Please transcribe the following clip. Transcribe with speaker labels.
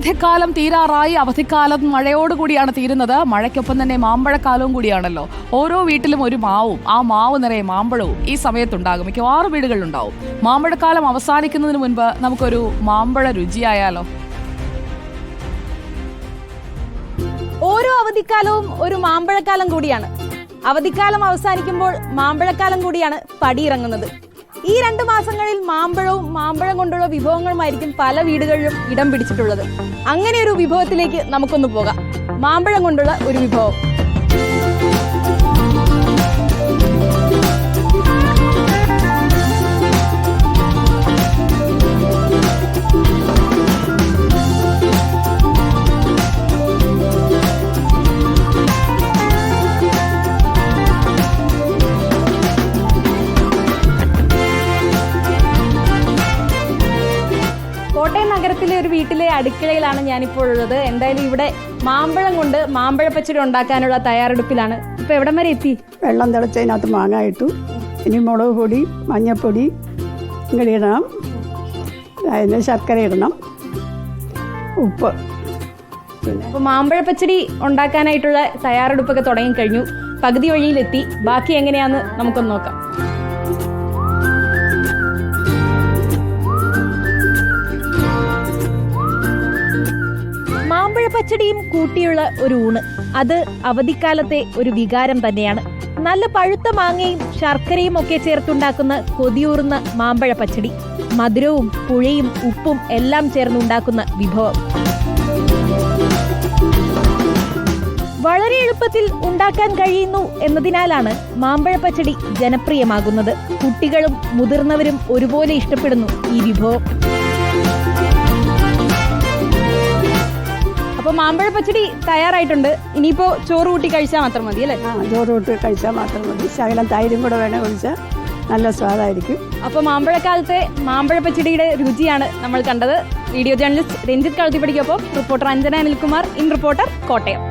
Speaker 1: അവധിക്കാലം തീരാറായി. അവധിക്കാലം മഴയോടുകൂടിയാണ് തീരുന്നത്. മഴയ്ക്കൊപ്പം തന്നെ മാമ്പഴക്കാലവും കൂടിയാണല്ലോ. ഓരോ വീട്ടിലും ഒരു മാവും. ആ മാവ് നിറയെ മാമ്പഴവും ഈ സമയത്തുണ്ടാകും. മിക്കവാറും വീടുകളിലുണ്ടാവും. മാമ്പഴക്കാലം അവസാനിക്കുന്നതിന് മുൻപ് നമുക്കൊരു മാമ്പഴ രുചിയായാലോ?
Speaker 2: ഓരോ അവധിക്കാലവും ഒരു മാമ്പഴക്കാലം കൂടിയാണ്. അവധിക്കാലം അവസാനിക്കുമ്പോൾ മാമ്പഴക്കാലം കൂടിയാണ് പടിയിറങ്ങുന്നത്. ഈ രണ്ട് മാസങ്ങളിൽ മാമ്പഴവും മാമ്പഴം കൊണ്ടുള്ള വിഭവങ്ങളുമായിരിക്കും പല വീടുകളിലും ഇടം പിടിച്ചിട്ടുള്ളത്. അങ്ങനെ ഒരു വിഭവത്തിലേക്ക് നമുക്കൊന്ന് പോകാം. മാമ്പഴം കൊണ്ടുള്ള ഒരു വിഭവം. കോട്ടയം നഗരത്തിലെ ഒരു വീട്ടിലെ അടുക്കളയിലാണ് ഞാനിപ്പോൾ ഉള്ളത്. എന്തായാലും ഇവിടെ മാമ്പഴം കൊണ്ട് മാമ്പഴ പച്ചടി ഉണ്ടാക്കാനുള്ള തയ്യാറെടുപ്പിലാണ്. ഇപ്പൊ എവിടം വരെ എത്തി?
Speaker 3: വെള്ളം തിളച്ചതിനകത്ത് മാങ്ങ ഇട്ടു ഇനി മുളക് പൊടി മഞ്ഞൾപ്പൊടി ഇങ്ങനെ ഇടണം. അതിന് ശർക്കര ഇടണം. ഉപ്പ്.
Speaker 2: അപ്പൊ മാമ്പഴ പച്ചടി ഉണ്ടാക്കാനായിട്ടുള്ള തയ്യാറെടുപ്പൊക്കെ തുടങ്ങി കഴിഞ്ഞു പകുതി വഴിയിലെത്തി. ബാക്കി എങ്ങനെയാന്ന് നമുക്കൊന്ന് നോക്കാം. പച്ചടിയും കൂട്ടിയുള്ള ഒരു ഊണ്. അത് അവധിക്കാലത്തെ ഒരു വികാരം തന്നെയാണ്. നല്ല പഴുത്ത മാങ്ങയും ശർക്കരയും ഒക്കെ ചേർത്തുണ്ടാക്കുന്ന കൊതിയൂറുന്ന മാമ്പഴ പച്ചടി. മധുരവും പുഴയും ഉപ്പും എല്ലാം ചേർന്നുണ്ടാക്കുന്ന വിഭവം. വളരെ എളുപ്പത്തിൽ ഉണ്ടാക്കാൻ കഴിയുന്നു എന്നതിനാലാണ് മാമ്പഴ പച്ചടി ജനപ്രിയമാകുന്നത്. കുട്ടികളും മുതിർന്നവരും ഒരുപോലെ ഇഷ്ടപ്പെടുന്നു ഈ വിഭവം. അപ്പൊ മാമ്പഴ പച്ചടി തയ്യാറായിട്ടുണ്ട്. ഇനിയിപ്പോ ചോറ് കൂട്ടി കഴിച്ചാൽ മാത്രം മതി അല്ലേ?
Speaker 3: ആ ചോറ് കൂട്ടി കഴിച്ചാൽ മാത്രം മതി. ശകലം തൈരും കൂടെ വേണേ ഒഴിച്ചാൽ നല്ല സ്വാദായിരിക്കും.
Speaker 2: അപ്പൊ മാമ്പഴക്കാലത്തെ മാമ്പഴ പച്ചടിയുടെ രുചിയാണ് നമ്മൾ കണ്ടത്. Video journalist Ranjith കളത്തിപ്പടിക്കൊപ്പം reporter Anjana Anilkumar in reporter Kottayam.